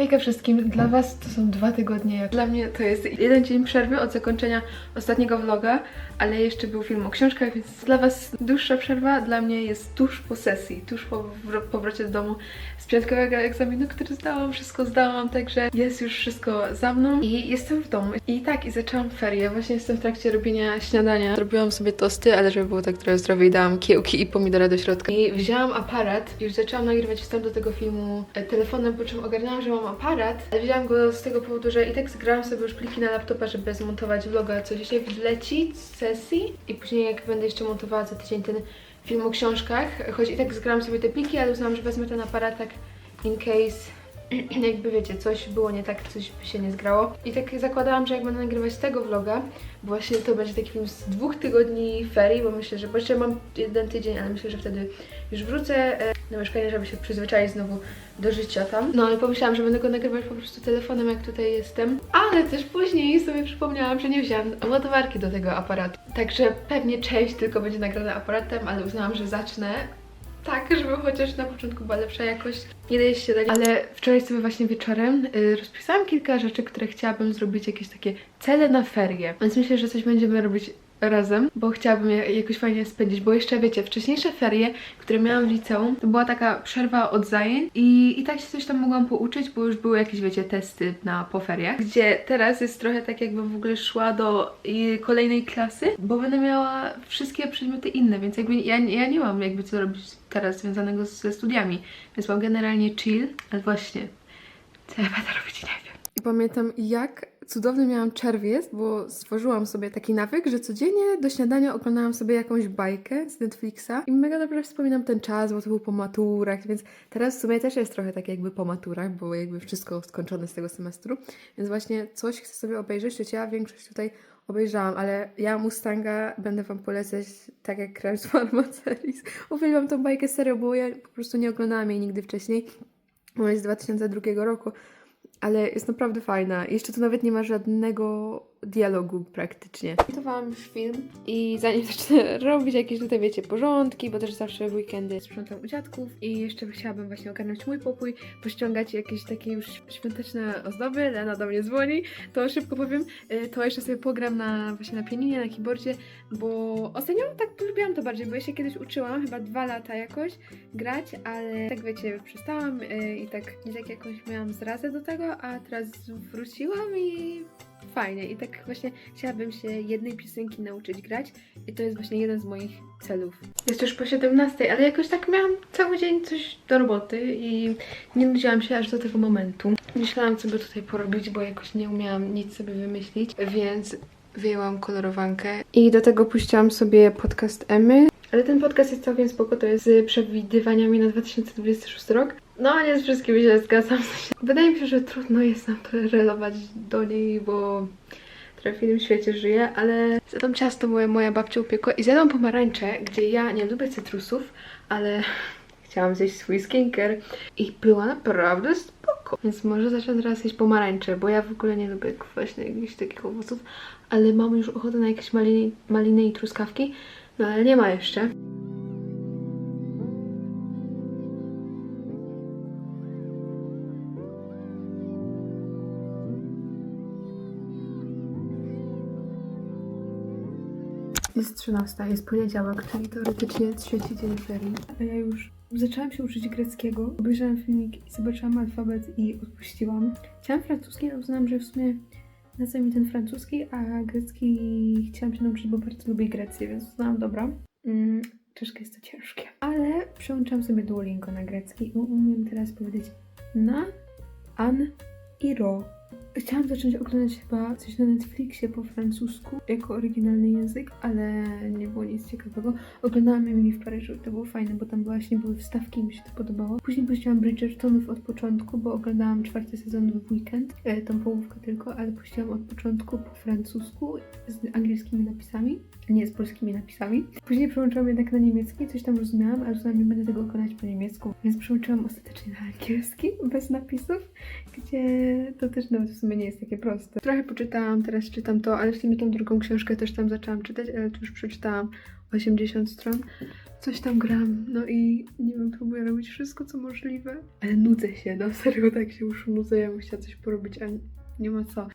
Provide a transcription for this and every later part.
Hejka wszystkim, dla was to są dwa tygodnie, jak dla mnie to jest jeden dzień przerwy od zakończenia ostatniego vloga, ale jeszcze był film o książkach, więc dla was dłuższa przerwa, dla mnie jest tuż po sesji, tuż po wr- powrocie do domu z piątkowego egzaminu, który zdałam, wszystko zdałam, także jest już wszystko za mną i jestem w domu. I tak, i zaczęłam ferie, właśnie jestem w trakcie robienia śniadania. Zrobiłam sobie tosty, ale żeby było tak trochę zdrowiej, dałam kiełki i pomidora do środka. I wzięłam aparat, już zaczęłam nagrywać wstęp do tego filmu e, telefonem, po czym ogarnęłam, że mam aparat, ale wzięłam go z tego powodu, że i tak zgrałam sobie już pliki na laptopa, żeby zmontować vloga, co dzisiaj wleci z sesji i później jak będę jeszcze montowała za tydzień ten film o książkach, choć i tak zgrałam sobie te pliki, ale uznałam, że wezmę ten aparat tak in case jakby wiecie, coś było nie tak, coś by się nie zgrało. I tak zakładałam, że jak będę nagrywać tego vloga, bo właśnie to będzie taki film z dwóch tygodni ferii, bo myślę, że, bo jeszcze mam jeden tydzień, ale myślę, że wtedy już wrócę e, na mieszkanie, żeby się przyzwyczaić znowu do życia tam. No ale pomyślałam, że będę go nagrywać po prostu telefonem, jak tutaj jestem. Ale też później sobie przypomniałam, że nie wzięłam ładowarki do tego aparatu. Także pewnie część tylko będzie nagrana aparatem, ale uznałam, że zacznę tak, żeby chociaż na początku była lepsza jakość. Nie daje się dać. Ale wczoraj sobie właśnie wieczorem y, rozpisałam kilka rzeczy, które chciałabym zrobić, jakieś takie cele na ferie. Więc myślę, że coś będziemy robić razem, bo chciałabym je jakoś fajnie spędzić, bo jeszcze wiecie, wcześniejsze ferie, które miałam w liceum, to była taka przerwa od zajęć i, i tak się coś tam mogłam pouczyć, bo już były jakieś, wiecie, testy na po feriach, gdzie teraz jest trochę tak jakbym w ogóle szła do kolejnej klasy, bo będę miała wszystkie przedmioty inne, więc jakby ja, ja nie mam jakby co robić teraz związanego ze studiami, więc mam generalnie chill, ale właśnie, co ja będę robić, nie wiem. Pamiętam, jak cudowny miałam czerwiec, bo stworzyłam sobie taki nawyk, że codziennie do śniadania oglądałam sobie jakąś bajkę z Netflixa i mega dobrze wspominam ten czas, bo to był po maturach, więc teraz w sumie też jest trochę tak jakby po maturach, bo jakby wszystko skończone z tego semestru, więc właśnie coś chcę sobie obejrzeć, choć ja większość tutaj obejrzałam, ale ja Mustanga będę wam polecać tak jak Crash Farma Series. Uwielbiam tą bajkę serio, bo ja po prostu nie oglądałam jej nigdy wcześniej. Ona jest z 2002 roku, ale jest naprawdę fajna. Jeszcze tu nawet nie ma żadnego dialogu praktycznie. Montowałam już film i zanim zacznę robić jakieś tutaj, wiecie, porządki, bo też zawsze w weekendy sprzątam u dziadków i jeszcze chciałabym właśnie ogarnąć mój pokój, pościągać jakieś takie już świąteczne ozdoby, Lena do mnie dzwoni, to szybko powiem, y, to jeszcze sobie pogram na właśnie na pianinie, na keyboardzie, bo ostatnio tak lubiłam to bardziej, bo ja się kiedyś uczyłam, chyba dwa lata jakoś grać, ale tak wiecie, przestałam y, i tak nie tak jakoś miałam zrazę do tego, a teraz wróciłam i fajnie. I tak właśnie chciałabym się jednej piosenki nauczyć grać i to jest właśnie jeden z moich celów. Jest już po 17, ale jakoś tak miałam cały dzień coś do roboty i nie nudziłam się aż do tego momentu. Myślałam, co by tutaj porobić, bo jakoś nie umiałam nic sobie wymyślić, więc wyjęłam kolorowankę i do tego puściłam sobie podcast Emy. Ale ten podcast jest całkiem spoko, to jest z przewidywaniami na 2026 rok. No, nie z wszystkimi się zgadzam. Wydaje mi się, że trudno jest nam tolerować do niej, bo w innym świecie żyje, ale zjadłam ciasto, moja, moja babcia upiekła i zjadłam pomarańcze, gdzie ja nie lubię cytrusów, ale chciałam zjeść swój skincare i była naprawdę spoko. Więc może zacznę teraz jeść pomarańcze, bo ja w ogóle nie lubię właśnie jakichś takich owoców, ale mam już ochotę na jakieś maliny, maliny i truskawki, no ale nie ma jeszcze. Jest 13, jest poniedziałek, czyli teoretycznie trzeci dzień ferii. A ja już zaczęłam się uczyć greckiego. Obejrzałam filmik i zobaczyłam alfabet i odpuściłam. Chciałam francuski, ale uznałam, że w sumie na co mi ten francuski, a grecki chciałam się nauczyć, bo bardzo lubię Grecję, więc uznałam, dobra. Mm, troszkę jest to ciężkie. Ale przełączyłam sobie Duolingo na grecki i umiem teraz powiedzieć na, an i ro. Chciałam zacząć oglądać chyba coś na Netflixie po francusku, jako oryginalny język, ale nie było nic ciekawego. Oglądałam Emily w Paryżu to było fajne, bo tam właśnie były wstawki i mi się to podobało. Później puściłam Bridgertonów od początku, bo oglądałam czwarty sezon w weekend, e, tą połówkę tylko, ale puściłam od początku po francusku z angielskimi napisami, nie z polskimi napisami. Później przełączyłam jednak na niemiecki, coś tam rozumiałam, ale uznałam, nie będę tego oglądać po niemiecku, więc przełączyłam ostatecznie na angielski, bez napisów, gdzie to też nawet sumie nie jest takie proste. Trochę poczytałam, teraz czytam to, ale w sumie tą drugą książkę też tam zaczęłam czytać, ale już przeczytałam 80 stron. Coś tam gram, no i nie wiem, próbuję robić wszystko, co możliwe. Ale nudzę się, no serio, tak się już nudzę, ja bym chciała coś porobić, a nie ma co.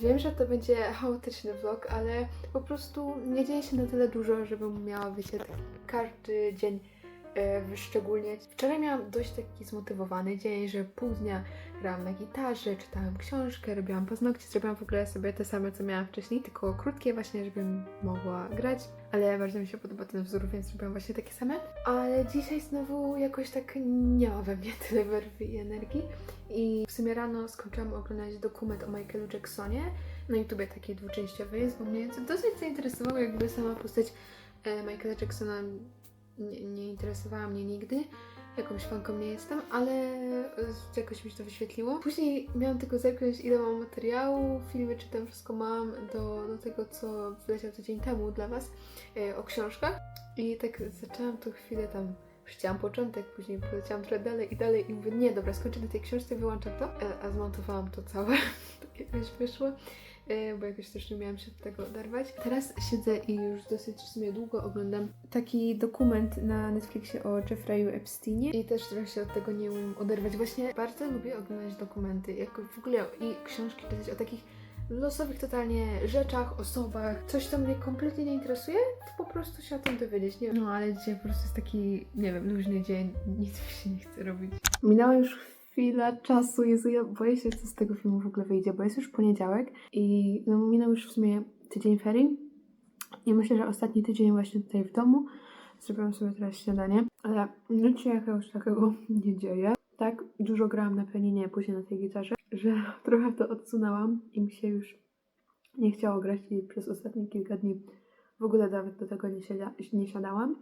Wiem, że to będzie chaotyczny vlog, ale po prostu nie dzieje się na tyle dużo, żebym miała, wiecie, tak każdy dzień e, wyszczególniać. Wczoraj miałam dość taki zmotywowany dzień, że pół dnia grałam na gitarze, czytałam książkę, robiłam paznokcie, zrobiłam w ogóle sobie te same, co miałam wcześniej, tylko krótkie właśnie, żebym mogła grać, ale bardzo mi się podoba ten wzór, więc robiłam właśnie takie same. Ale dzisiaj znowu jakoś tak nie ma we mnie tyle werwy i energii i w sumie rano skończyłam oglądać dokument o Michaelu Jacksonie, na YouTubie taki dwuczęściowy jest, bo mnie dosyć zainteresowało jakby sama postać e, Michaela Jacksona nie, nie interesowała mnie nigdy. Jakąś fanką nie jestem, ale e, jakoś mi się to wyświetliło. Później miałam tylko zerknąć, ile mam materiału, filmy czy tam wszystko mam do, do tego, co wleciał tydzień temu dla Was e, o książkach. I tak zaczęłam tu chwilę tam Chciałam początek, później poleciałam trochę dalej i dalej i mówię, nie, dobra, skończę na tej książce, wyłączam to. E, A zmontowałam to całe, tak jakoś wyszło, bo jakoś też nie miałam się od tego oderwać. Teraz siedzę i już dosyć w sumie długo oglądam taki dokument na Netflixie o Jeffrey'u Epsteinie i też trochę się od tego nie umiem oderwać. Właśnie bardzo lubię oglądać dokumenty, jak w ogóle i książki czytać o takich losowych totalnie rzeczach, osobach, coś, co mnie kompletnie nie interesuje, to po prostu się o tym dowiedzieć, nie wiem. No ale dzisiaj po prostu jest taki, nie wiem, luźny dzień, nic mi się nie chce robić. Minęła już chwila czasu, Jezu, ja boję się, co z tego filmu w ogóle wyjdzie, bo jest już poniedziałek i no, minął już w sumie tydzień ferii i myślę, że ostatni tydzień właśnie tutaj w domu. Zrobiłam sobie teraz śniadanie, ale nic się jakiegoś takiego nie dzieje. Tak, dużo grałam na pianinie, później na tej gitarze, że trochę to odsunęłam i mi się już nie chciało grać i przez ostatnie kilka dni w ogóle nawet do tego nie, siada, nie siadałam,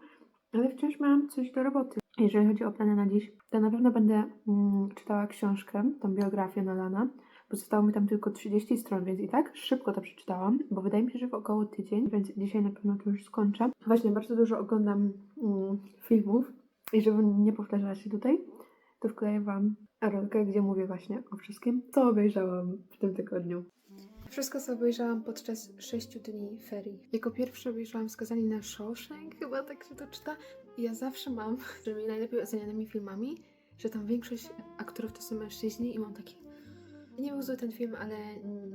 ale wciąż miałam coś do roboty. Jeżeli chodzi o plany na dziś, to na pewno będę mm, czytała książkę, tą biografię Nolana, bo zostało mi tam tylko 30 stron, więc i tak szybko to przeczytałam, bo wydaje mi się, że w około tydzień, więc dzisiaj na pewno to już skończę. Właśnie bardzo dużo oglądam mm, filmów i żeby nie powtarzała się tutaj, to wkleję Wam rolkę, gdzie mówię właśnie o wszystkim, co obejrzałam w tym tygodniu. Wszystko, co obejrzałam podczas 6 dni ferii. Jako pierwsze obejrzałam Skazani na Shawshank, chyba tak się to czyta. Ja zawsze mam, z tymi najlepiej ocenianymi filmami, że tam większość aktorów to są mężczyźni i mam takie... Nie był zły ten film, ale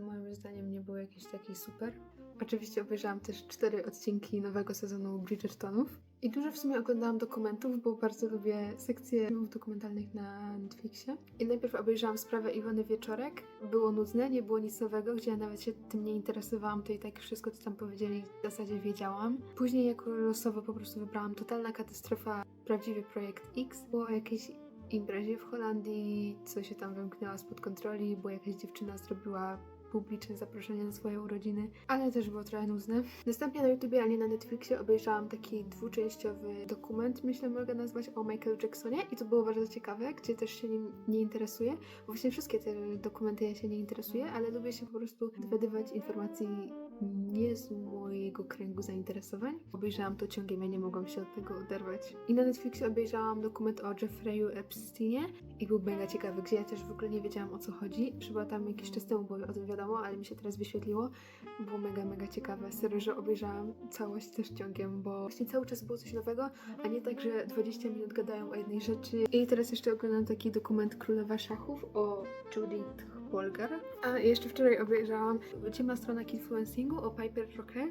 moim zdaniem nie był jakiś taki super. Oczywiście obejrzałam też cztery odcinki nowego sezonu Bridgertonów. I dużo w sumie oglądałam dokumentów, bo bardzo lubię sekcje filmów dokumentalnych na Netflixie. I najpierw obejrzałam sprawę Iwony Wieczorek. Było nudne, nie było nic nowego, gdzie ja nawet się tym nie interesowałam, to i tak wszystko, co tam powiedzieli, w zasadzie wiedziałam. Później jako losowo po prostu wybrałam Totalna Katastrofa, Prawdziwy Projekt X. Było o jakiejś imprezie w Holandii, co się tam wymknęła spod kontroli, bo jakaś dziewczyna zrobiła publiczne zaproszenie na swoje urodziny, ale też było trochę nudne. Następnie na YouTubie, a nie na Netflixie obejrzałam taki dwuczęściowy dokument, myślę mogę nazwać o Michaelu Jacksonie i to było bardzo ciekawe, gdzie też się nim nie interesuję, właśnie wszystkie te dokumenty ja się nie interesuję, ale lubię się po prostu dowiadywać informacji nie z mojego kręgu zainteresowań. Obejrzałam to ciągiem, ja nie mogłam się od tego oderwać. I na Netflixie obejrzałam dokument o Jeffrey'u Epsteinie i był mega ciekawy, gdzie ja też w ogóle nie wiedziałam o co chodzi. Przybyła tam jakiś czas temu, bo o tym wiadomo, ale mi się teraz wyświetliło. Było mega, mega ciekawe. Serio, że obejrzałam całość też ciągiem, bo właśnie cały czas było coś nowego, a nie tak, że 20 minut gadają o jednej rzeczy. I teraz jeszcze oglądam taki dokument Królowa Szachów o Judith A jeszcze wczoraj obejrzałam Ciemna strona Influencingu o Piper Rocker.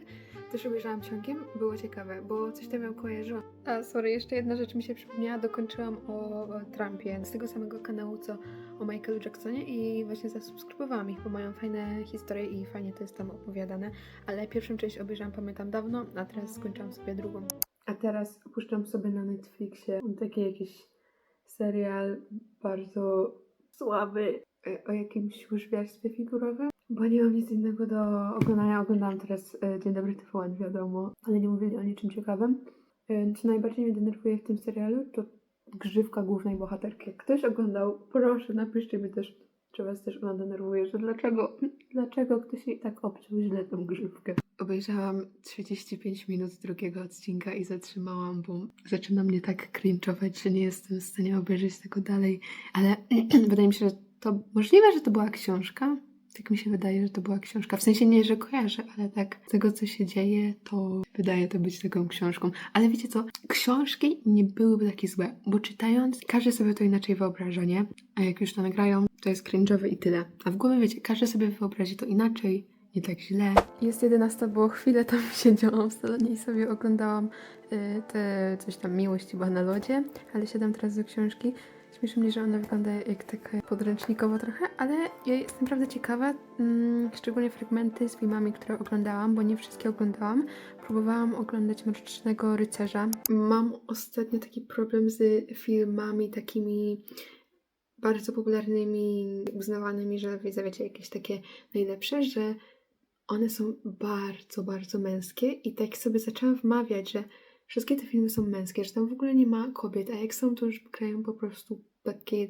Też obejrzałam ciągiem. Było ciekawe, bo coś tam ją kojarzyłam. A sorry, jeszcze jedna rzecz mi się przypomniała. Dokończyłam o, Trumpie z tego samego kanału, co o Michaelu Jacksonie i właśnie zasubskrybowałam ich, bo mają fajne historie i fajnie to jest tam opowiadane. Ale pierwszą część obejrzałam, pamiętam, dawno, a teraz skończyłam sobie drugą. A teraz puszczam sobie na Netflixie takie jakieś serial bardzo słaby y, o jakimś łyżwiarstwie figurowym, bo nie mam nic innego do oglądania. Oglądałam teraz y, Dzień dobry TVN, wiadomo, ale nie mówili o niczym ciekawym. Y, Co najbardziej mnie denerwuje w tym serialu, to grzywka głównej bohaterki. Jak ktoś oglądał, proszę napiszcie mi też, czy was też ona denerwuje, że dlaczego, dlaczego ktoś jej tak obciął źle tą grzywkę. Obejrzałam 35 minut drugiego odcinka i zatrzymałam, bo zaczyna mnie tak cringe'ować, że nie jestem w stanie obejrzeć tego dalej, ale wydaje mi się, że to możliwe, że to była książka. Tak mi się wydaje, że to była książka. W sensie nie, że kojarzę, ale tak z tego, co się dzieje, to wydaje to być taką książką. Ale wiecie co? Książki nie byłyby takie złe, bo czytając, każdy sobie to inaczej wyobraża, nie? A jak już to nagrają, to jest cringe'owe i tyle. A w głowie, wiecie, każdy sobie wyobrazi to inaczej, nie tak źle. Jest 11, bo chwilę tam siedziałam w salonie i sobie oglądałam y, te coś tam miłość chyba na lodzie, ale siadam teraz do książki. Śmieszy mnie, że ona wygląda jak taka podręcznikowo trochę, ale ja jestem naprawdę ciekawa, mm, szczególnie fragmenty z filmami, które oglądałam, bo nie wszystkie oglądałam. Próbowałam oglądać Mrocznego Rycerza. Mam ostatnio taki problem z filmami takimi bardzo popularnymi, uznawanymi, że wiecie, jakieś takie najlepsze, że one są bardzo, bardzo męskie i tak sobie zaczęłam wmawiać, że wszystkie te filmy są męskie, że tam w ogóle nie ma kobiet, a jak są, to już grają po prostu taki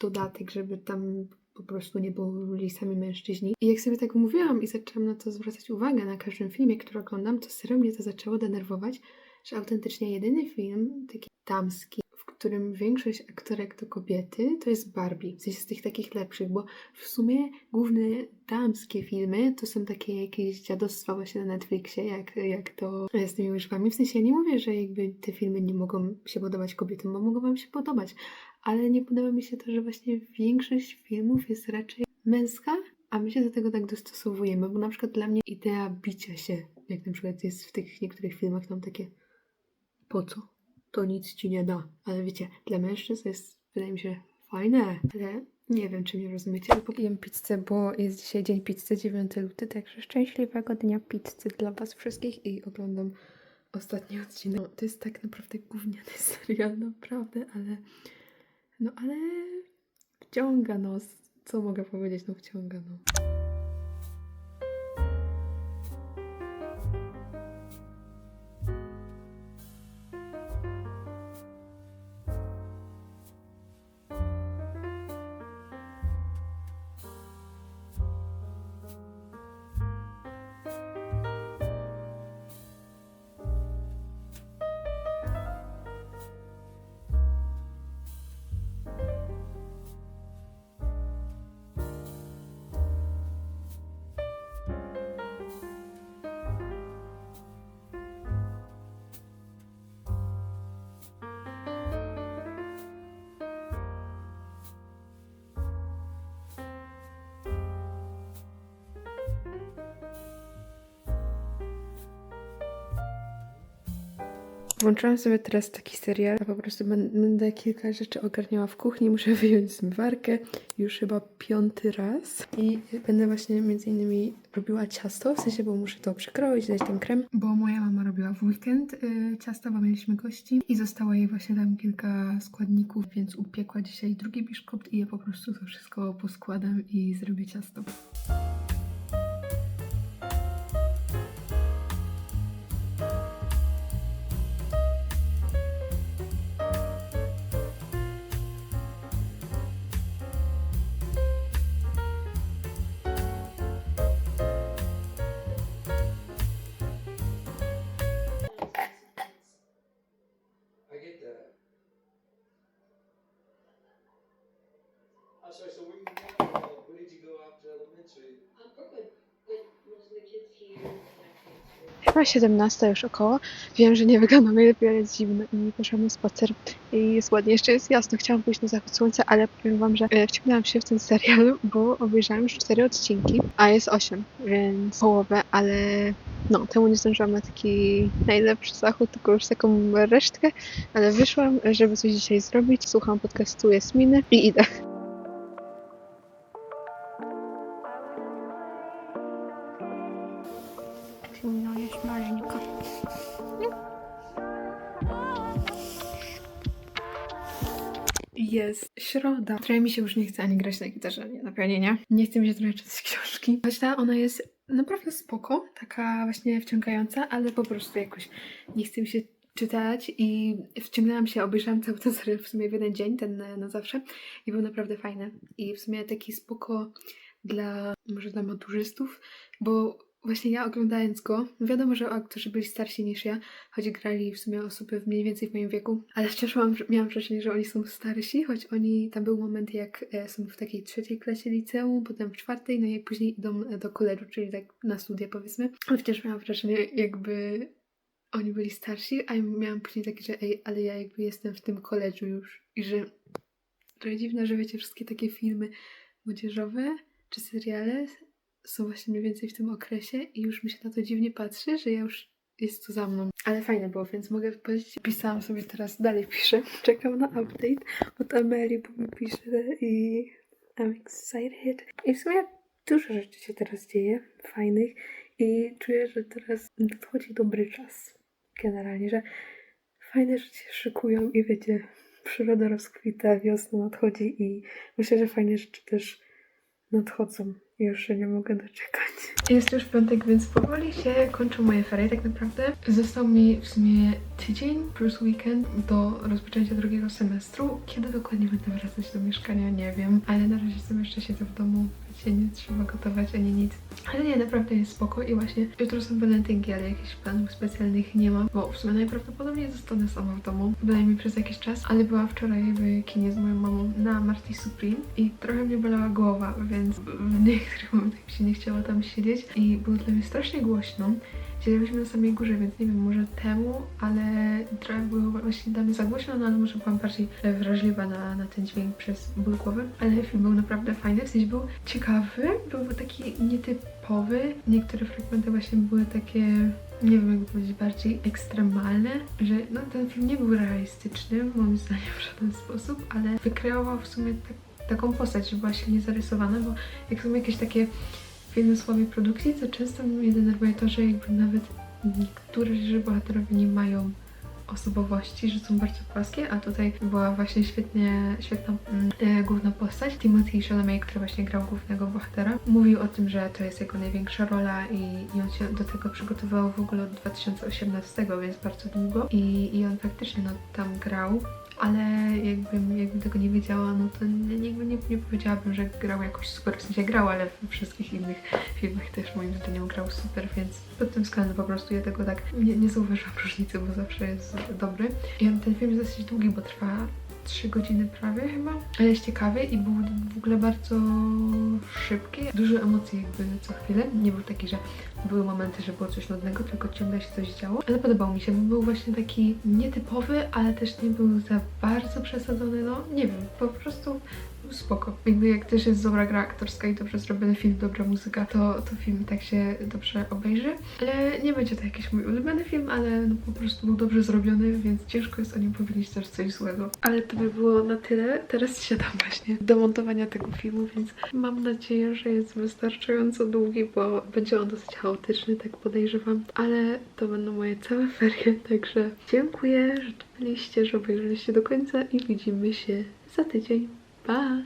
dodatek, żeby tam po prostu nie byli sami mężczyźni. I jak sobie tak mówiłam i zaczęłam na to zwracać uwagę na każdym filmie, który oglądam, to serio mnie to zaczęło denerwować, że autentycznie jedyny film, taki damski, którym większość aktorek to kobiety, to jest Barbie. W sensie z tych takich lepszych, bo w sumie główne damskie filmy to są takie jakieś dziadostwa właśnie na Netflixie, jak, jak to z tymi łyżwami. W sensie ja nie mówię, że jakby te filmy nie mogą się podobać kobietom, bo mogą wam się podobać, ale nie podoba mi się to, że właśnie większość filmów jest raczej męska, a my się do tego tak dostosowujemy, bo na przykład dla mnie idea bicia się, jak na przykład jest w tych niektórych filmach tam takie po co? To nic ci nie da. Ale wiecie, dla mężczyzn jest, wydaje mi się, fajne, ale nie wiem, czy mnie rozumiecie. Jem pizzę, bo jest dzisiaj dzień pizzy, 9 luty, także szczęśliwego dnia pizzy dla was wszystkich i oglądam ostatni odcinek. No, to jest tak naprawdę gówniany serial, naprawdę, ale no ale wciąga no, co mogę powiedzieć, no wciąga no. Włączyłam sobie teraz taki serial, a po prostu będę kilka rzeczy ogarniała w kuchni, muszę wyjąć zmywarkę. Już chyba piąty raz. I będę właśnie między innymi robiła ciasto, w sensie, bo muszę to przekroić, dać tam krem, bo moja mama robiła w weekend y, ciasta, bo mieliśmy gości i zostało jej właśnie tam kilka składników, więc upiekła dzisiaj drugi biszkopt i ja po prostu to wszystko poskładam i zrobię ciasto. Chyba 17 już około. Wiem, że nie wygląda najlepiej, ale jest zimno i poszłam na spacer i jest ładnie. Jeszcze jest jasno, chciałam pójść na zachód słońca, ale powiem wam, że e, wciągnęłam się w ten serial, bo obejrzałam już 4 odcinki, a jest 8, więc połowę, ale no, temu nie zdążyłam na taki najlepszy zachód, tylko już taką resztkę, ale wyszłam, żeby coś dzisiaj zrobić. Słucham podcastu Jasminy i idę. Jest środa. Trochę mi się już nie chce ani grać na gitarze, ani na pianinie. Nie chce mi się trochę czytać książki. Choć ta ona jest naprawdę spoko, taka właśnie wciągająca, ale po prostu jakoś nie chce mi się czytać i wciągnęłam się, obejrzałam cały ten serial w sumie w jeden dzień, ten na zawsze i był naprawdę fajny. I w sumie taki spoko dla, może dla maturzystów, bo właśnie ja oglądając go, wiadomo, że aktorzy byli starsi niż ja, choć grali w sumie osoby mniej więcej w moim wieku, ale wciąż mam, miałam wrażenie, że oni są starsi, choć oni, tam był moment jak e, są w takiej trzeciej klasie liceum, potem w czwartej, no i później idą e, do koledżu, czyli tak na studia powiedzmy, ale wciąż miałam wrażenie jakby oni byli starsi, a ja miałam później takie, że ej, ale ja jakby jestem w tym koledżu już. I że trochę dziwne, że wiecie, wszystkie takie filmy młodzieżowe czy seriale są właśnie mniej więcej w tym okresie i już mi się na to dziwnie patrzy, że ja już jest to za mną. Ale fajne było, więc mogę powiedzieć, pisałam sobie teraz, dalej piszę, czekam na update od Amelie, bo mi pisze i I'm excited. I w sumie dużo rzeczy się teraz dzieje, fajnych i czuję, że teraz nadchodzi dobry czas. Generalnie, że fajne rzeczy się szykują i wiecie, przyroda rozkwita, wiosna nadchodzi i myślę, że fajne rzeczy też nadchodzą. Już się nie mogę doczekać. Jest już piątek, więc powoli się kończą moje ferie tak naprawdę. Został mi w sumie tydzień plus weekend do rozpoczęcia drugiego semestru. Kiedy dokładnie będę wracać do mieszkania, nie wiem. Ale na razie sobie jeszcze siedzę w domu. Wiecie, nie trzeba gotować ani nic. Ale nie, naprawdę jest spoko i właśnie jutro są walentynki, ale jakichś planów specjalnych nie mam, bo w sumie najprawdopodobniej zostanę sama w domu, bynajmniej przez jakiś czas, ale byłam wczoraj w kinie z moją mamą na Marty Supreme i trochę mnie bolała głowa, więc w niektórych momentach mi się nie chciało tam siedzieć i było dla mnie strasznie głośno. Siedzieliśmy na samej górze, więc nie wiem, może temu, ale trochę było właśnie dla mnie za głośno, no ale może byłam bardziej wrażliwa na, na ten dźwięk przez ból głowy. Ale film był naprawdę fajny, w sensie był ciekawy, był taki nietypowy. Niektóre fragmenty właśnie były takie nie wiem jak powiedzieć, bardziej ekstremalne, że no, ten film nie był realistyczny, moim zdaniem w żaden sposób, ale wykreował w sumie tak, taką postać, że była silnie zarysowana, bo jak są jakieś takie filmy słabej produkcji, to często mnie denerwuje to, że jakby nawet niektórzy bohaterowie nie mają osobowości, że są bardzo płaskie, a tutaj była właśnie świetnie, świetna mm, e, główna postać, Timothy Chalamet, który właśnie grał głównego bohatera. Mówił o tym, że to jest jego największa rola i, i on się do tego przygotowywał w ogóle od 2018, więc bardzo długo i, i on faktycznie no, tam grał. Ale jakbym, jakbym tego nie wiedziała, no to nie, nie, nie powiedziałabym, że grał jakoś super. W sensie grał, ale we wszystkich innych filmach też moim zdaniem grał super, więc pod tym względem po prostu ja tego tak nie, nie zauważyłam różnicy, bo zawsze jest dobry. I ten film jest dosyć długi, bo trwa 3 godziny prawie chyba, ale jest ciekawy i był w ogóle bardzo szybki. Dużo emocji jakby co chwilę. Nie był taki, że były momenty, że było coś nudnego, tylko ciągle się coś działo. Ale podobał mi się, bo był właśnie taki nietypowy, ale też nie był za bardzo przesadzony. No nie wiem, po prostu spoko. Jakby jak też jest dobra gra aktorska i dobrze zrobiony film, dobra muzyka, to, to film tak się dobrze obejrzy. Ale nie będzie to jakiś mój ulubiony film, ale no po prostu był dobrze zrobiony, więc ciężko jest o nim powiedzieć też coś złego. Ale to by było na tyle. Teraz siadam właśnie do montowania tego filmu, więc mam nadzieję, że jest wystarczająco długi, bo będzie on dosyć chaotyczny, tak podejrzewam. Ale to będą moje całe ferie, także dziękuję, że tu byliście, że obejrzeliście do końca i widzimy się za tydzień. Bye.